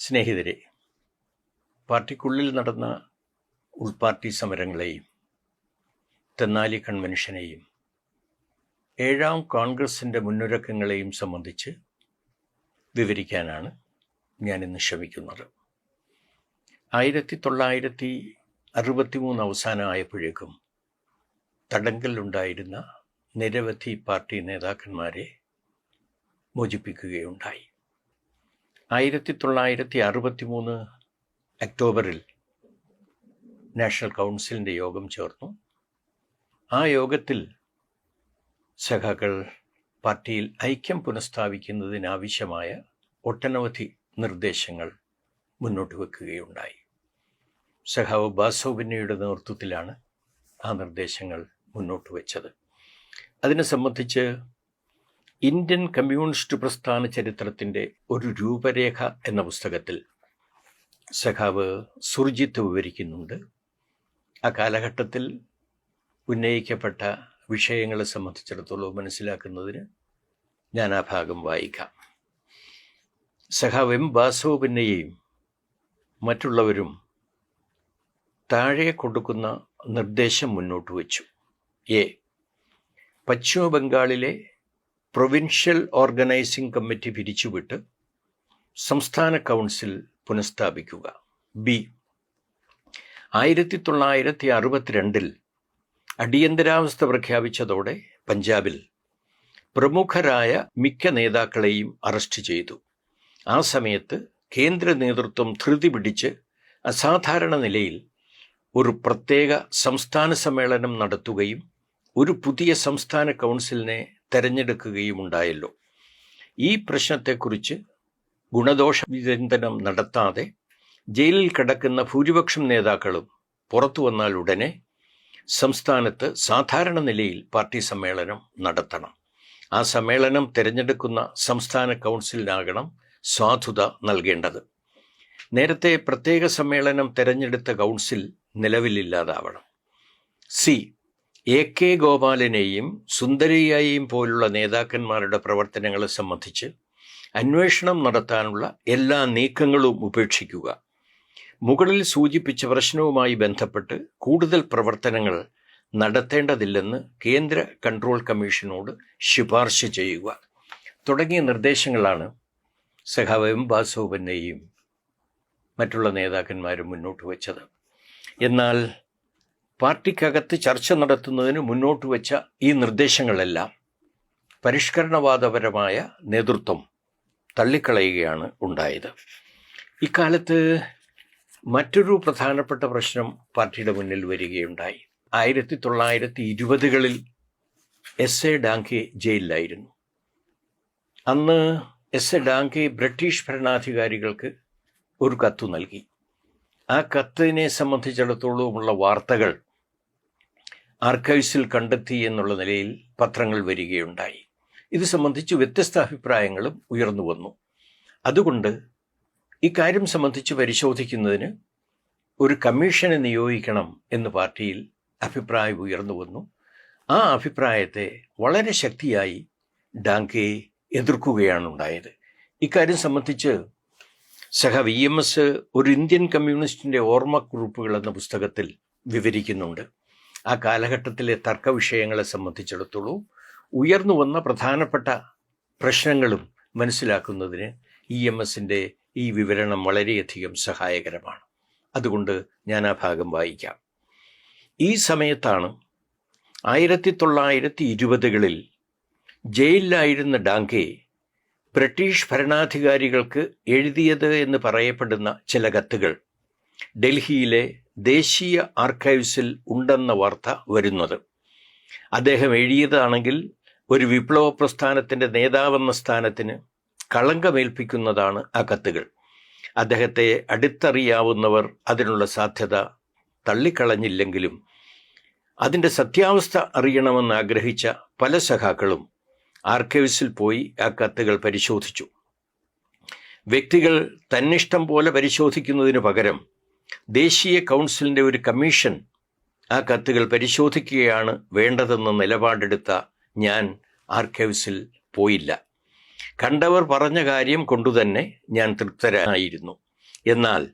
സ്നേഹിതരെ പാർട്ടിക്കുള്ളിൽ നടന്ന ഉൾപാർട്ടി സമരങ്ങളെയും തെന്നാലി കൺവെൻഷനെയും ഏഴാം കോൺഗ്രസിന്റെ മുന്നൊരുക്കങ്ങളെയും സംബന്ധിച്ച് വിവരിക്കാനാണ് ഞാൻ ഇന്ന് ശ്രമിക്കുന്നത്. ആയിരത്തി തൊള്ളായിരത്തി അറുപത്തി മൂന്ന് അവസാനമായപ്പോഴേക്കും തടങ്കലിലുണ്ടായിരുന്ന നിരവധി പാർട്ടി നേതാക്കന്മാരെ മോചിപ്പിക്കുകയുണ്ടായി. ആയിരത്തി തൊള്ളായിരത്തി അറുപത്തി മൂന്ന് ഒക്ടോബറിൽ നാഷണൽ കൗൺസിലിന്റെ യോഗം ചേർന്നു. ആ യോഗത്തിൽ സഖാക്കൾ പാർട്ടിയിൽ ഐക്യം പുനഃസ്ഥാപിക്കുന്നതിനാവശ്യമായ ഒട്ടനവധി നിർദ്ദേശങ്ങൾ മുന്നോട്ട് വെക്കുകയുണ്ടായി. സഖാവ് ബാസോബിന്നയുടെ നേതൃത്വത്തിലാണ് ആ നിർദ്ദേശങ്ങൾ മുന്നോട്ട് വെച്ചത്. അതിനെ സംബന്ധിച്ച് ഇന്ത്യൻ കമ്മ്യൂണിസ്റ്റ് പ്രസ്ഥാന ചരിത്രത്തിന്റെ ഒരു രൂപരേഖ എന്ന പുസ്തകത്തിൽ സഖാവ് സുർജിത്ത് വിവരിക്കുന്നുണ്ട്. ആ കാലഘട്ടത്തിൽ ഉന്നയിക്കപ്പെട്ട വിഷയങ്ങളെ സംബന്ധിച്ചിടത്തോളം മനസ്സിലാക്കുന്നതിന് ഞാൻ ആ ഭാഗം വായിക്കാം. സഹാവെം എം ബാസോപിന്നെയും മറ്റുള്ളവരും താഴെ കൊടുക്കുന്ന നിർദ്ദേശം മുന്നോട്ട് വച്ചു. എ. പശ്ചിമ ബംഗാളിലെ പ്രൊവിൻഷ്യൽ ഓർഗനൈസിംഗ് കമ്മിറ്റി പിരിച്ചുവിട്ട് സംസ്ഥാന കൗൺസിൽ പുനഃസ്ഥാപിക്കുക. ബി. ആയിരത്തി തൊള്ളായിരത്തി അറുപത്തിരണ്ടിൽ അടിയന്തരാവസ്ഥ പ്രഖ്യാപിച്ചതോടെ പഞ്ചാബിൽ പ്രമുഖരായ മിക്ക നേതാക്കളെയും അറസ്റ്റ് ചെയ്തു. ആ സമയത്ത് കേന്ദ്ര നേതൃത്വം ധൃതി പിടിച്ച് അസാധാരണ നിലയിൽ ഒരു പ്രത്യേക സംസ്ഥാന സമ്മേളനം നടത്തുകയും ഒരു പുതിയ സംസ്ഥാന കൗൺസിലിനെ തെരഞ്ഞെടുക്കുകയും ഉണ്ടായല്ലോ. ഈ പ്രശ്നത്തെക്കുറിച്ച് ഗുണദോഷ വിചിന്തനം നടത്താതെ ജയിലിൽ കിടക്കുന്ന ഭൂരിപക്ഷം നേതാക്കളും പുറത്തു വന്നാൽ ഉടനെ സംസ്ഥാനത്ത് സാധാരണ നിലയിൽ പാർട്ടി സമ്മേളനം നടത്തണം. ആ സമ്മേളനം തിരഞ്ഞെടുക്കുന്ന സംസ്ഥാന കൗൺസിലിനാകണം സ്വാധുത നൽകേണ്ടത്. നേരത്തെ പ്രത്യേക സമ്മേളനം തിരഞ്ഞെടുത്ത കൗൺസിൽ നിലവിലില്ലാതാവണം. സി. എ. കെ. ഗോപാലനെയും സുന്ദരിയായും പോലുള്ള നേതാക്കന്മാരുടെ പ്രവർത്തനങ്ങളെ സംബന്ധിച്ച് അന്വേഷണം നടത്താനുള്ള എല്ലാ നീക്കങ്ങളും ഉപേക്ഷിക്കുക. മുകളിൽ സൂചിപ്പിച്ച പ്രശ്നവുമായി ബന്ധപ്പെട്ട് കൂടുതൽ പ്രവർത്തനങ്ങൾ നടത്തേണ്ടതില്ലെന്ന് കേന്ദ്ര കൺട്രോൾ കമ്മീഷനോട് ശുപാർശ ചെയ്യുക. തുടങ്ങിയ നിർദ്ദേശങ്ങളാണ് സഖാവ് എം വാസോപന്നെയും മറ്റുള്ള നേതാക്കന്മാരും മുന്നോട്ട് വച്ചത്. എന്നാൽ പാർട്ടിക്കകത്ത് ചർച്ച നടത്തുന്നതിന് മുന്നോട്ട് വെച്ച ഈ നിർദ്ദേശങ്ങളെല്ലാം പരിഷ്കരണവാദപരമായ നേതൃത്വം തള്ളിക്കളയുകയാണ് ഉണ്ടായത്. ഇക്കാലത്ത് മറ്റൊരു പ്രധാനപ്പെട്ട പ്രശ്നം പാർട്ടിയുടെ മുന്നിൽ വരികയുണ്ടായി. ആയിരത്തി തൊള്ളായിരത്തി ഇരുപതുകളിൽ എസ് എ ഡാങ്കെ ജയിലിലായിരുന്നു. അന്ന് എസ് എ ഡാങ്കെ ബ്രിട്ടീഷ് ഭരണാധികാരികൾക്ക് ഒരു കത്തു നൽകി. ആ കത്തിനെ സംബന്ധിച്ചിടത്തോളമുള്ള വാർത്തകൾ ആർക്കൈവ്സിൽ കണ്ടെത്തി എന്നുള്ള നിലയിൽ പത്രങ്ങൾ വരികയുണ്ടായി. ഇത് സംബന്ധിച്ച് വ്യത്യസ്ത അഭിപ്രായങ്ങളും ഉയർന്നു വന്നു. അതുകൊണ്ട് ഇക്കാര്യം സംബന്ധിച്ച് പരിശോധിക്കുന്നതിന് ഒരു കമ്മീഷനെ നിയോഗിക്കണം എന്ന് പാർട്ടിയിൽ അഭിപ്രായം ഉയർന്നു വന്നു. ആ അഭിപ്രായത്തെ വളരെ ശക്തിയായി ഡാങ്കെ എതിർക്കുകയാണ് ഉണ്ടായത്. ഇക്കാര്യം സംബന്ധിച്ച് സഹ വി എം എസ് ഒരു ഇന്ത്യൻ കമ്മ്യൂണിസ്റ്റിന്റെ ഓർമ്മക്കുറിപ്പുകൾ എന്ന പുസ്തകത്തിൽ വിവരിക്കുന്നുണ്ട്. ആ കാലഘട്ടത്തിലെ തർക്ക വിഷയങ്ങളെ സംബന്ധിച്ചിടത്തോളം ഉയർന്നു വന്ന പ്രധാനപ്പെട്ട പ്രശ്നങ്ങളും മനസ്സിലാക്കുന്നതിന് ഇ എം എസിന്റെ ഈ വിവരണം വളരെയധികം സഹായകരമാണ്. അതുകൊണ്ട് ഞാൻ ആ ഭാഗം വായിക്കാം. ഈ സമയത്താണ് ആയിരത്തി തൊള്ളായിരത്തി ഇരുപതുകളിൽ ജയിലിലായിരുന്ന ഡാങ്കെ ബ്രിട്ടീഷ് ഭരണാധികാരികൾക്ക് എഴുതിയത് എന്ന് പറയപ്പെടുന്ന ചില കത്തുകൾ ഡൽഹിയിലെ ദേശീയ ആർക്കൈവ്സിൽ ഉണ്ടെന്ന വാർത്ത വരുന്നത്. അദ്ദേഹം എഴുതിയതാണെങ്കിൽ ഒരു വിപ്ലവ പ്രസ്ഥാനത്തിന്റെ നേതാവെന്ന സ്ഥാനത്തിന് കളങ്കമേൽപ്പിക്കുന്നതാണ് ആ കത്തുകൾ അദ്ദേഹത്തെ അടുത്തറിയാവുന്നവർ അതിനുള്ള സാധ്യത തള്ളിക്കളഞ്ഞില്ലെങ്കിലും അതിന്റെ സത്യാവസ്ഥ അറിയണമെന്ന് ആഗ്രഹിച്ച പല സഖാക്കളും ആർക്കൈവ്സിൽ പോയി ആ കത്തുകൾ പരിശോധിച്ചു. വ്യക്തികൾ തന്നിഷ്ടം പോലെ പരിശോധിക്കുന്നതിന് പകരം ദേശീയ കൗൺസിലിന്റെ ഒരു കമ്മീഷൻ ആ കത്തുകൾ പരിശോധിക്കുകയാണ് വേണ്ടതെന്ന നിലപാടെടുത്ത ഞാൻ ആർക്കൈവ്സിൽ പോയില്ല. കണ്ടവർ പറഞ്ഞ കാര്യം കൊണ്ടുതന്നെ ഞാൻ തൃപ്തരായിരുന്നു. എന്നാൽ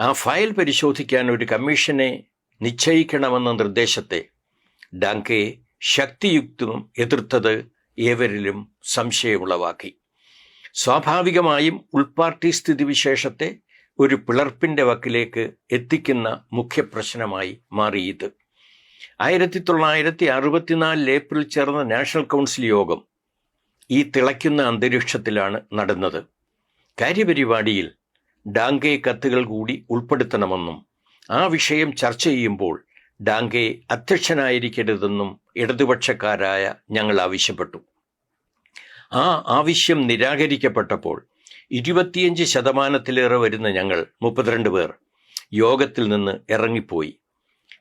ആ ഫയൽ പരിശോധിക്കാൻ ഒരു കമ്മീഷനെ നിശ്ചയിക്കണമെന്ന നിർദ്ദേശത്തെ ഡാങ്കെ ശക്തിയുക്തവും എതിർത്തത് ഏവരിലും സംശയമുളവാക്കി. സ്വാഭാവികമായും ഉൾപാർട്ടി സ്ഥിതിവിശേഷത്തെ ഒരു പിളർപ്പിന്റെ വക്കിലേക്ക് എത്തിക്കുന്ന മുഖ്യപ്രശ്നമായി മാറി ഇത്. ആയിരത്തി തൊള്ളായിരത്തി അറുപത്തിനാലിൽ ഏപ്രിൽ ചേർന്ന നാഷണൽ കൗൺസിൽ യോഗം ഈ തിളയ്ക്കുന്ന അന്തരീക്ഷത്തിലാണ് നടന്നത്. കാര്യപരിപാടിയിൽ ഡാങ്കെ കത്തുകൾ കൂടി ഉൾപ്പെടുത്തണമെന്നും ആ വിഷയം ചർച്ച ചെയ്യുമ്പോൾ ഡാങ്കെ അധ്യക്ഷനായിരിക്കരുതെന്നും ഇടതുപക്ഷക്കാരായ ഞങ്ങൾ ആവശ്യപ്പെട്ടു. ആ ആവശ്യം നിരാകരിക്കപ്പെട്ടപ്പോൾ ഇരുപത്തിയഞ്ച് ശതമാനത്തിലേറെ വരുന്ന ഞങ്ങൾ മുപ്പത്തിരണ്ട് പേർ യോഗത്തിൽ നിന്ന് ഇറങ്ങിപ്പോയി.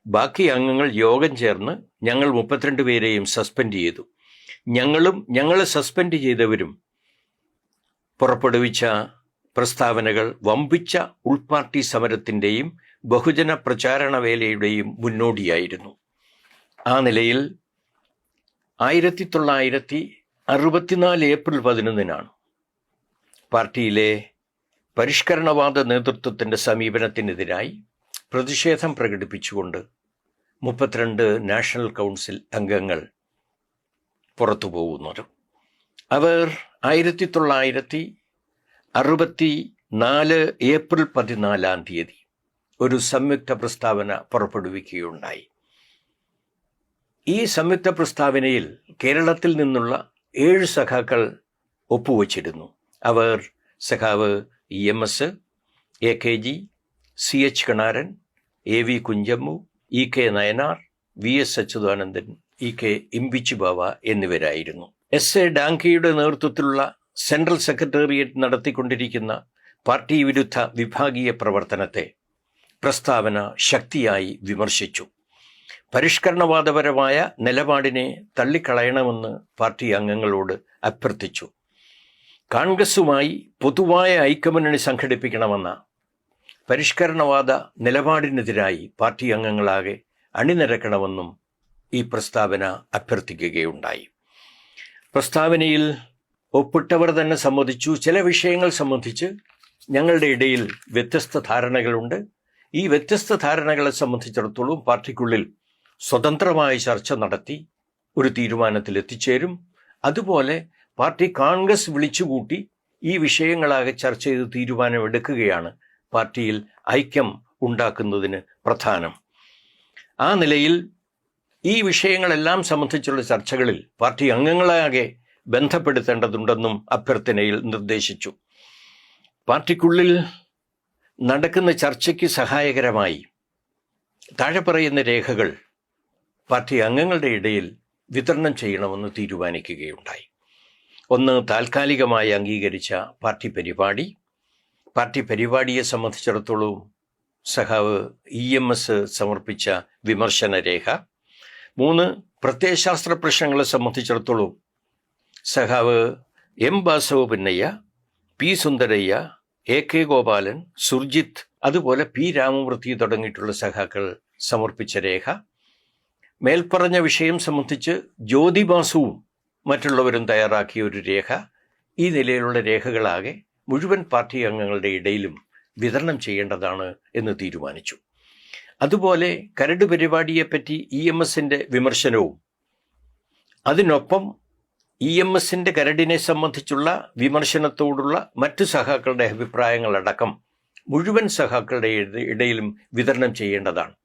ബാക്കി അംഗങ്ങൾ യോഗം ചേർന്ന് ഞങ്ങൾ മുപ്പത്തിരണ്ട് പേരെയും സസ്പെൻഡ് ചെയ്തു. ഞങ്ങളും ഞങ്ങളെ സസ്പെൻഡ് ചെയ്തവരും പുറപ്പെടുവിച്ച പ്രസ്താവനകൾ വമ്പിച്ച ഉൾപാർട്ടി സമരത്തിന്റെയും ബഹുജന പ്രചാരണ വേലയുടെയും മുന്നോടിയായിരുന്നു. ആ നിലയിൽ ആയിരത്തി തൊള്ളായിരത്തി അറുപത്തിനാല് ഏപ്രിൽ പതിനൊന്നിനാണ് പാർട്ടിയിലെ പരിഷ്കരണവാദ നേതൃത്വത്തിന്റെ സമീപനത്തിനെതിരായി പ്രതിഷേധം പ്രകടിപ്പിച്ചുകൊണ്ട് മുപ്പത്തിരണ്ട് നാഷണൽ കൗൺസിൽ അംഗങ്ങൾ പുറത്തു പോകുന്നത് അവർ ആയിരത്തി തൊള്ളായിരത്തി അറുപത്തി നാല് ഏപ്രിൽ പതിനാലാം തീയതി ഒരു സംയുക്ത പ്രസ്താവന പുറപ്പെടുവിക്കുകയുണ്ടായി. ഈ സംയുക്ത പ്രസ്താവനയിൽ കേരളത്തിൽ നിന്നുള്ള ഏഴ് സഖാക്കൾ ഒപ്പുവച്ചിരുന്നു. അവർ സഖാവ് E M S A K G C H Kanaran A V Kunhammu E K Nayanar V S Achuthanandan E K Imbichibava Bava എന്നിവരായിരുന്നു. എസ് എ ഡാങ്കിയുടെ നേതൃത്വത്തിലുള്ള സെൻട്രൽ സെക്രട്ടേറിയറ്റ് നടത്തിക്കൊണ്ടിരിക്കുന്ന പാർട്ടി വിരുദ്ധ വിഭാഗീയ പ്രവർത്തനത്തെ പ്രസ്താവന ശക്തിയായി വിമർശിച്ചു. പരിഷ്കരണവാദപരമായ നിലപാടിനെ തള്ളിക്കളയണമെന്ന് പാർട്ടി അംഗങ്ങളോട് അഭ്യർത്ഥിച്ചു. കോൺഗ്രസുമായി പൊതുവായ ഐക്യമുന്നണി സംഘടിപ്പിക്കണമെന്ന പരിഷ്കരണവാദ നിലപാടിനെതിരായി പാർട്ടി അംഗങ്ങളാകെ അണിനിരക്കണമെന്നും ഈ പ്രസ്താവന അഭ്യർത്ഥിക്കുകയുണ്ടായി. പ്രസ്താവനയിൽ ഒപ്പിട്ടവർ തന്നെ സമ്മതിച്ചു. ചില വിഷയങ്ങൾ സംബന്ധിച്ച് ഞങ്ങളുടെ ഇടയിൽ വ്യത്യസ്ത ധാരണകളുണ്ട്. ഈ വ്യത്യസ്ത ധാരണകളെ സംബന്ധിച്ചിടത്തോളം പാർട്ടിക്കുള്ളിൽ സ്വതന്ത്രമായ ചർച്ച നടത്തി ഒരു തീരുമാനത്തിൽ എത്തിച്ചേരും അതുപോലെ പാർട്ടി കോൺഗ്രസ് വിളിച്ചുകൂട്ടി ഈ വിഷയങ്ങളാകെ ചർച്ച ചെയ്ത് തീരുമാനമെടുക്കുകയാണ് പാർട്ടിയിൽ ഐക്യം ഉണ്ടാക്കുന്നതിന് പ്രധാനം. ആ നിലയിൽ ഈ വിഷയങ്ങളെല്ലാം സംബന്ധിച്ചുള്ള ചർച്ചകളിൽ പാർട്ടി അംഗങ്ങളാകെ ബന്ധപ്പെടുത്തേണ്ടതുണ്ടെന്നും അഭ്യർത്ഥനയിൽ നിർദ്ദേശിച്ചു. പാർട്ടിക്കുള്ളിൽ നടക്കുന്ന ചർച്ചയ്ക്ക് സഹായകരമായി താഴെ പറയുന്ന രേഖകൾ പാർട്ടി അംഗങ്ങളുടെ ഇടയിൽ വിതരണം ചെയ്യണമെന്ന് തീരുമാനിക്കുകയുണ്ടായി. ഒന്ന് താൽക്കാലികമായി അംഗീകരിച്ച പാർട്ടി പരിപാടി. പാർട്ടി പരിപാടിയെ സംബന്ധിച്ചിടത്തോളം സഖാവ് ഇ എം എസ് സമർപ്പിച്ച വിമർശന രേഖ മൂന്ന് പ്രത്യയശാസ്ത്ര പ്രശ്നങ്ങളെ സംബന്ധിച്ചിടത്തോളം സഖാവ് M Basavapunnaiah P Sundarayya A K Gopalan Surjeet അതുപോലെ പി രാമമൂർത്തി തുടങ്ങിയിട്ടുള്ള സഖാക്കൾ സമർപ്പിച്ച രേഖ. മേൽപ്പറഞ്ഞ വിഷയം സംബന്ധിച്ച് ജ്യോതി ബാസുവും മറ്റുള്ളവരും തയ്യാറാക്കിയ ഒരു രേഖ. ഈ നിലയിലുള്ള രേഖകളാകെ മുഴുവൻ പാർട്ടി അംഗങ്ങളുടെ ഇടയിലും വിതരണം ചെയ്യേണ്ടതാണ് എന്ന് തീരുമാനിച്ചു. അതുപോലെ കരട് പരിപാടിയെപ്പറ്റി ഇ എം എസിന്റെ വിമർശനവും. അതിനൊപ്പം ഇ എം എസിന്റെ കരടിനെ സംബന്ധിച്ചുള്ള വിമർശനത്തോടുള്ള മറ്റു സഖാക്കളുടെ അഭിപ്രായങ്ങളടക്കം മുഴുവൻ സഹാക്കളുടെ ഇടയിലും വിതരണം ചെയ്യേണ്ടതാണ്.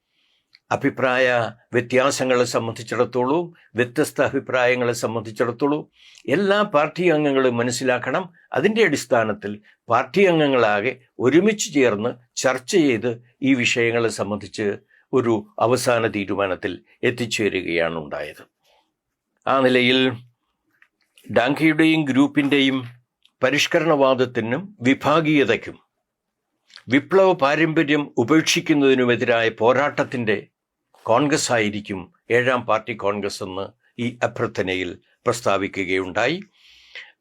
അഭിപ്രായ വ്യത്യാസങ്ങളെ സംബന്ധിച്ചിടത്തോളം വ്യത്യസ്ത അഭിപ്രായങ്ങളെ സംബന്ധിച്ചിടത്തോളം എല്ലാ പാർട്ടി അംഗങ്ങളും മനസ്സിലാക്കണം. അതിന്റെ അടിസ്ഥാനത്തിൽ പാർട്ടി അംഗങ്ങളാകെ ഒരുമിച്ച് ചേർന്ന് ചർച്ച ചെയ്ത് ഈ വിഷയങ്ങളെ സംബന്ധിച്ച് ഒരു അവസാന തീരുമാനത്തിൽ എത്തിച്ചേരുകയാണ് ഉണ്ടായത്. ആ നിലയിൽ ഡാങ്കയുടെയും ഗ്രൂപ്പിന്റെയും പരിഷ്കരണവാദത്തിനും വിഭാഗീയതയ്ക്കും വിപ്ലവ പാരമ്പര്യം ഉപേക്ഷിക്കുന്നതിനുമെതിരായ പോരാട്ടത്തിന്റെ കോൺഗ്രസ് ആയിരിക്കും ഏഴാം പാർട്ടി കോൺഗ്രസ് എന്ന് ഈ അഭ്യർത്ഥനയിൽ പ്രസ്താവിക്കുകയുണ്ടായി.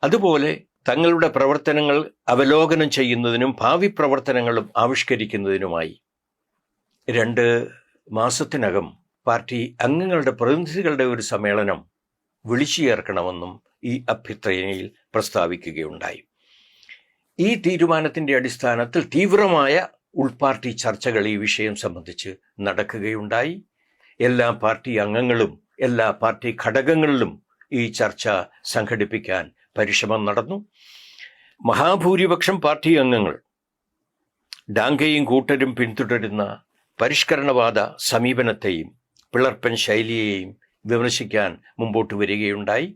അതുപോലെ തങ്ങളുടെ പ്രവർത്തനങ്ങൾ അവലോകനം ചെയ്യുന്നതിനും ഭാവി പ്രവർത്തനങ്ങളും ആവിഷ്കരിക്കുന്നതിനുമായി രണ്ട് മാസത്തിനകം പാർട്ടി അംഗങ്ങളുടെ പ്രതിനിധികളുടെ ഒരു സമ്മേളനം വിളിച്ചു ചേർക്കണമെന്നും ഈ അഭ്യർത്ഥനയിൽ പ്രസ്താവിക്കുകയുണ്ടായി. ഈ തീരുമാനത്തിന്റെ അടിസ്ഥാനത്തിൽ തീവ്രമായ ഉൾപാർട്ടി ചർച്ചകൾ ഈ വിഷയം സംബന്ധിച്ച് നടക്കുകയുണ്ടായി. എല്ലാ പാർട്ടി അംഗങ്ങളും എല്ലാ പാർട്ടി ഘടകങ്ങളിലും ഈ ചർച്ച സംഘടിപ്പിക്കാൻ പരിശ്രമം നടന്നു. മഹാഭൂരിപക്ഷം പാർട്ടി അംഗങ്ങൾ ഡാങ്കയും കൂട്ടരും പിന്തുടരുന്ന പരിഷ്കരണവാദ സമീപനത്തെയും പിളർപ്പൻ ശൈലിയെയും വിമർശിക്കാൻ മുമ്പോട്ട് വരികയുണ്ടായി.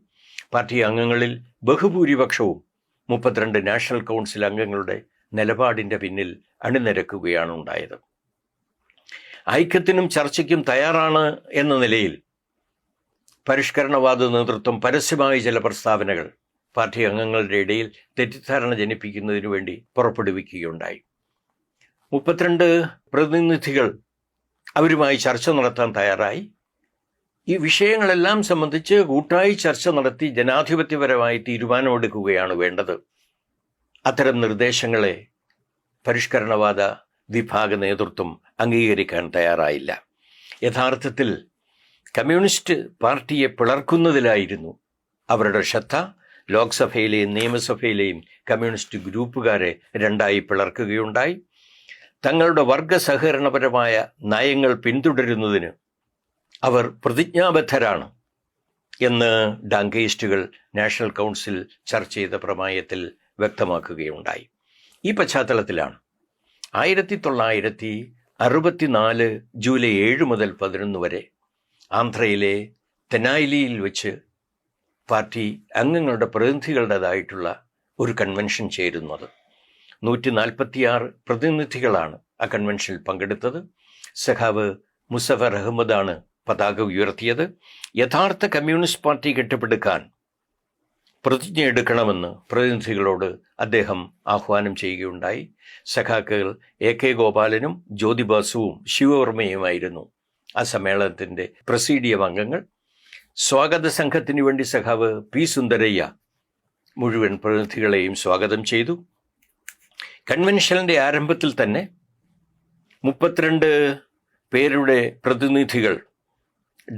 പാർട്ടി അംഗങ്ങളിൽ ബഹുഭൂരിപക്ഷവും മുപ്പത്തിരണ്ട് നാഷണൽ കൗൺസിൽ അംഗങ്ങളുടെ നിലപാടിന്റെ പിന്നിൽ അണിനിരക്കുകയാണ് ഉണ്ടായത്. ഐക്യത്തിനും ചർച്ചയ്ക്കും തയ്യാറാണ് എന്ന നിലയിൽ പരിഷ്കരണവാദ നേതൃത്വം പരസ്യമായ ചില പ്രസ്താവനകൾ പാർട്ടി അംഗങ്ങളുടെ ഇടയിൽ തെറ്റിദ്ധാരണ ജനിപ്പിക്കുന്നതിനു വേണ്ടി പുറപ്പെടുവിക്കുകയുണ്ടായി. മുപ്പത്തിരണ്ട് പ്രതിനിധികൾ അവരുമായി ചർച്ച നടത്താൻ തയ്യാറായി. ഈ വിഷയങ്ങളെല്ലാം സംബന്ധിച്ച് കൂട്ടായി ചർച്ച നടത്തി ജനാധിപത്യപരമായി തീരുമാനമെടുക്കുകയാണ് വേണ്ടത്. അത്തരം നിർദ്ദേശങ്ങളെ പരിഷ്കരണവാദ വിഭാഗ നേതൃത്വം അംഗീകരിക്കാൻ തയ്യാറായില്ല. യഥാർത്ഥത്തിൽ കമ്മ്യൂണിസ്റ്റ് പാർട്ടിയെ പിളർക്കുന്നതിലായിരുന്നു അവരുടെ ശ്രദ്ധ. ലോക്സഭയിലെയും നിയമസഭയിലെയും കമ്മ്യൂണിസ്റ്റ് ഗ്രൂപ്പുകാരെ രണ്ടായി പിളർക്കുകയുണ്ടായി. തങ്ങളുടെ വർഗ സഹകരണപരമായ നയങ്ങൾ പിന്തുടരുന്നതിന് അവർ പ്രതിജ്ഞാബദ്ധരാണ് എന്ന് ഡാങ്കേസ്റ്റുകൾ നാഷണൽ കൗൺസിൽ ചർച്ച ചെയ്ത പ്രമായത്തിൽ വ്യക്തമാക്കുകയുണ്ടായി. ഈ പശ്ചാത്തലത്തിലാണ് ആയിരത്തി തൊള്ളായിരത്തി അറുപത്തിനാല് ജൂലൈ ഏഴ് മുതൽ പതിനൊന്ന് വരെ ആന്ധ്രയിലെ തെനായിലിയിൽ വെച്ച് പാർട്ടി അംഗങ്ങളുടെ പ്രതിനിധികളുടേതായിട്ടുള്ള ഒരു കൺവെൻഷൻ ചേരുന്നത്. നൂറ്റി നാൽപ്പത്തിയാറ് പ്രതിനിധികളാണ് ആ കൺവെൻഷനിൽ പങ്കെടുത്തത്. സഖാവ് മുസഫർ അഹമ്മദാണ് പതാക ഉയർത്തിയത്. യഥാർത്ഥ കമ്മ്യൂണിസ്റ്റ് പാർട്ടി കെട്ടിപ്പടുക്കാൻ പ്രതിജ്ഞ എടുക്കണമെന്ന് പ്രതിനിധികളോട് അദ്ദേഹം ആഹ്വാനം ചെയ്യുകയുണ്ടായി. സഖാക്കൾ എ കെ ഗോപാലനും ജ്യോതിബാസുവും ശിവവർമ്മയുമായിരുന്നു. ആ സമ്മേളനത്തിന്റെ പ്രസീഡിയം അംഗങ്ങൾ. സ്വാഗത സംഘത്തിനു വേണ്ടി സഖാവ് പി സുന്ദരയ്യ മുഴുവൻ പ്രതിനിധികളെയും സ്വാഗതം ചെയ്തു. കൺവെൻഷനിന്റെ ആരംഭത്തിൽ തന്നെ മുപ്പത്തിരണ്ട് പേരുടെ പ്രതിനിധികൾ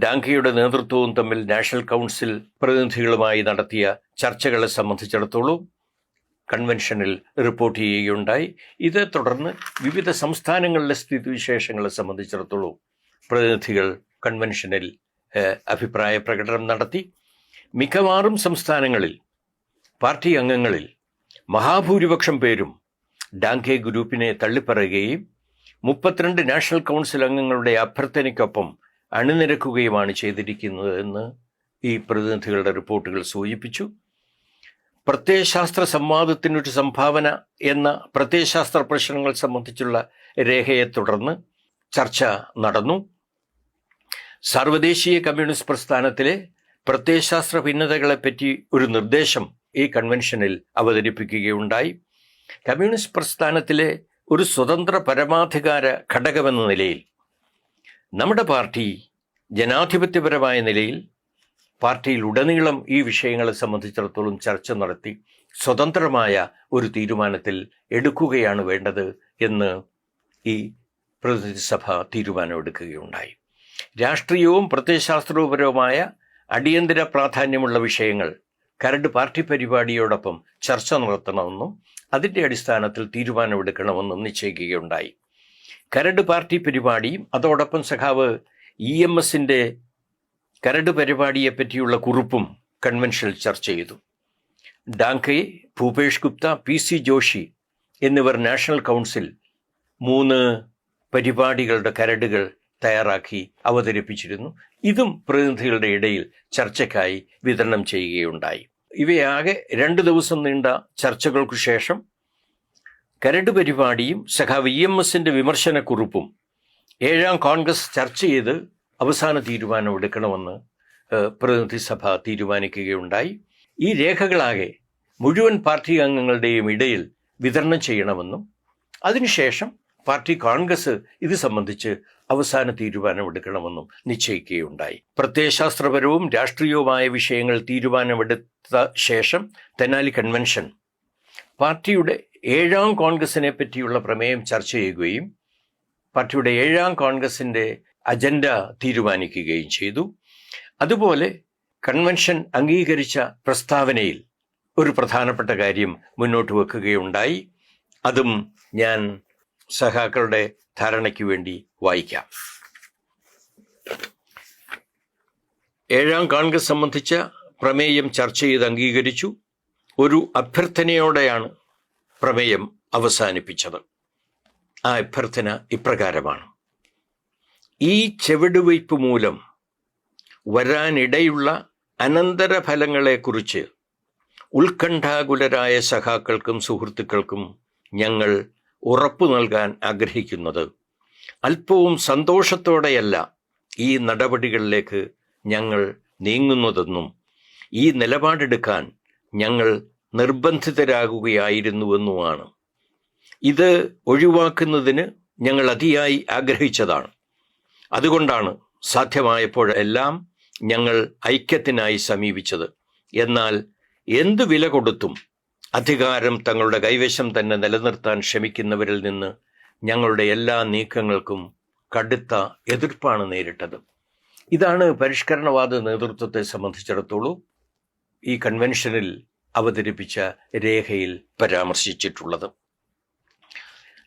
ഡാങ്കിയുടെ നേതൃത്വവും തമ്മിൽ നാഷണൽ കൗൺസിൽ പ്രതിനിധികളുമായി നടത്തിയ ചർച്ചകളെ സംബന്ധിച്ചിടത്തോളം കൺവെൻഷനിൽ റിപ്പോർട്ട് ചെയ്യുകയുണ്ടായി. ഇതേ തുടർന്ന് വിവിധ സംസ്ഥാനങ്ങളിലെ സ്ഥിതിവിശേഷങ്ങളെ സംബന്ധിച്ചിടത്തോളം പ്രതിനിധികൾ കൺവെൻഷനിൽ അഭിപ്രായ പ്രകടനം നടത്തി. മിക്കവാറും സംസ്ഥാനങ്ങളിൽ പാർട്ടി അംഗങ്ങളിൽ മഹാഭൂരിപക്ഷം പേരും ഡാങ്കെ ഗ്രൂപ്പിനെ തള്ളിപ്പറയുകയും മുപ്പത്തിരണ്ട് നാഷണൽ കൗൺസിൽ അംഗങ്ങളുടെ അഭ്യർത്ഥനയ്ക്കൊപ്പം അണിനിരക്കുകയുമാണ് ചെയ്തിരിക്കുന്നതെന്ന് ഈ പ്രതിനിധികളുടെ റിപ്പോർട്ടുകൾ സൂചിപ്പിച്ചു. പ്രത്യയശാസ്ത്ര സംവാദത്തിനൊരു സംഭാവന എന്ന പ്രത്യയശാസ്ത്ര പ്രശ്നങ്ങൾ സംബന്ധിച്ചുള്ള രേഖയെ തുടർന്ന് ചർച്ച നടന്നു. സർവദേശീയ കമ്മ്യൂണിസ്റ്റ് പ്രസ്ഥാനത്തിലെ പ്രത്യയശാസ്ത്ര ഭിന്നതകളെപ്പറ്റി ഒരു നിർദ്ദേശം ഈ കൺവെൻഷനിൽ അവതരിപ്പിക്കുകയുണ്ടായി. കമ്മ്യൂണിസ്റ്റ് പ്രസ്ഥാനത്തിലെ ഒരു സ്വതന്ത്ര പരമാധികാര ഘടകമെന്ന നിലയിൽ നമ്മുടെ പാർട്ടി ജനാധിപത്യപരമായ നിലയിൽ പാർട്ടിയിൽ ഉടനീളം ഈ വിഷയങ്ങളെ സംബന്ധിച്ചിടത്തോളം ചർച്ച നടത്തി സ്വതന്ത്രമായ ഒരു തീരുമാനത്തിൽ എടുക്കുകയാണ് വേണ്ടത് എന്ന് ഈ പ്രതിനിധിസഭ തീരുമാനമെടുക്കുകയുണ്ടായി. രാഷ്ട്രീയവും പ്രത്യയശാസ്ത്രപരവുമായ അടിയന്തര പ്രാധാന്യമുള്ള വിഷയങ്ങൾ കരട് പാർട്ടി പരിപാടിയോടൊപ്പം ചർച്ച നടത്തണമെന്നും അതിന്റെ അടിസ്ഥാനത്തിൽ തീരുമാനമെടുക്കണമെന്നും നിശ്ചയിക്കുകയുണ്ടായി. കരട് പാർട്ടി പരിപാടിയും അതോടൊപ്പം സഖാവ് ഇ എം എസിന്റെ കരട് പരിപാടിയെപ്പറ്റിയുള്ള കുറിപ്പും കൺവെൻഷനിൽ ചർച്ച ചെയ്തു. ഡാങ്കെ ഭൂപേഷ് ഗുപ്ത പി സി ജോഷി എന്നിവർ നാഷണൽ കൗൺസിൽ മൂന്ന് പരിപാടികളുടെ കരടുകൾ തയ്യാറാക്കി അവതരിപ്പിച്ചിരുന്നു. ഇതും പ്രതിനിധികളുടെ ഇടയിൽ ചർച്ചയ്ക്കായി വിതരണം ചെയ്യുകയുണ്ടായി. ഇവയാകെ രണ്ട് ദിവസം നീണ്ട ചർച്ചകൾക്കു ശേഷം കരട് പരിപാടിയും സഖാവ് ഇ എം എസിന്റെ വിമർശനക്കുറിപ്പും ഏഴാം കോൺഗ്രസ് ചർച്ച ചെയ്ത് അവസാന തീരുമാനം എടുക്കണമെന്ന് പ്രതിനിധി സഭ തീരുമാനിക്കുകയുണ്ടായി. ഈ രേഖകളാകെ മുഴുവൻ പാർട്ടി അംഗങ്ങളുടെയും ഇടയിൽ വിതരണം ചെയ്യണമെന്നും അതിനുശേഷം പാർട്ടി കോൺഗ്രസ് ഇത് സംബന്ധിച്ച് അവസാന തീരുമാനമെടുക്കണമെന്നും നിശ്ചയിക്കുകയുണ്ടായി. പ്രത്യയശാസ്ത്രപരവും രാഷ്ട്രീയവുമായ വിഷയങ്ങൾ തീരുമാനമെടുത്ത ശേഷം തെനാലി കൺവെൻഷൻ പാർട്ടിയുടെ ഏഴാം കോൺഗ്രസിനെ പറ്റിയുള്ള പ്രമേയം ചർച്ച ചെയ്യുകയും പാർട്ടിയുടെ ഏഴാം കോൺഗ്രസിന്റെ അജണ്ട തീരുമാനിക്കുകയും ചെയ്തു. അതുപോലെ കൺവെൻഷൻ അംഗീകരിച്ച പ്രസ്താവനയിൽ ഒരു പ്രധാനപ്പെട്ട കാര്യം മുന്നോട്ട് വെക്കുകയുണ്ടായി. അതും ഞാൻ സഹാക്കളുടെ ധാരണയ്ക്ക് വേണ്ടി വായിക്കാം. ഏഴാം കോൺഗ്രസ് സംബന്ധിച്ച പ്രമേയം ചർച്ച ചെയ്ത് അംഗീകരിച്ചു. ഒരു അഭ്യർത്ഥനയോടെയാണ് പ്രമേയം അവസാനിപ്പിച്ചത്. ആ അഭ്യർത്ഥന ഇപ്രകാരമാണ്. ഈ ചെവിടുവയ്പ് മൂലം വരാനിടയുള്ള അനന്തരഫലങ്ങളെക്കുറിച്ച് ഉത്കണ്ഠാകുലരായ സഖാക്കൾക്കും സുഹൃത്തുക്കൾക്കും ഞങ്ങൾ ഉറപ്പു നൽകാൻ ആഗ്രഹിക്കുന്നത് അല്പവും സന്തോഷത്തോടെയല്ല ഈ നടപടികളിലേക്ക് ഞങ്ങൾ നീങ്ങുന്നതെന്നും ഈ നിലപാടെടുക്കാൻ ഞങ്ങൾ നിർബന്ധിതരാകുകയായിരുന്നുവെന്നുമാണ്. ഇത് ഒഴിവാക്കുന്നതിന് ഞങ്ങൾ അതിയായി ആഗ്രഹിച്ചതാണ്. അതുകൊണ്ടാണ് സാധ്യമായപ്പോഴെല്ലാം ഞങ്ങൾ ഐക്യത്തിനായി സമീപിച്ചത്. എന്നാൽ എന്തു വില കൊടുത്തും അധികാരം തങ്ങളുടെ കൈവശം തന്നെ നിലനിർത്താൻ ശ്രമിക്കുന്നവരിൽ നിന്ന് ഞങ്ങളുടെ എല്ലാ നീക്കങ്ങൾക്കും കടുത്ത എതിർപ്പാണ് നേരിട്ടത്. ഇതാണ് പരിഷ്കരണവാദ നേതൃത്വത്തെ സംബന്ധിച്ചിടത്തോളം ഈ കൺവെൻഷനിൽ അവതരിപ്പിച്ച രേഖയിൽ പരാമർശിച്ചിട്ടുള്ളത്.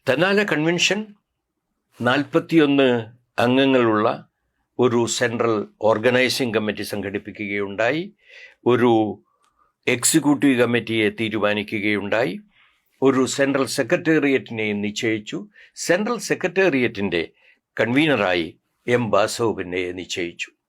തെന്നാല കൺവെൻഷൻ നാൽപ്പത്തിയൊന്ന് അംഗങ്ങളുള്ള ഒരു സെൻട്രൽ ഓർഗനൈസിംഗ് കമ്മിറ്റി സംഘടിപ്പിക്കുകയുണ്ടായി. ഒരു എക്സിക്യൂട്ടീവ് കമ്മിറ്റിയെ തീരുമാനിക്കുകയുണ്ടായി. ഒരു സെൻട്രൽ സെക്രട്ടേറിയറ്റിനെയും നിശ്ചയിച്ചു. Central സെക്രട്ടേറിയറ്റിന്റെ കൺവീനറായി M. ബാസോവിനെ നിശ്ചയിച്ചു.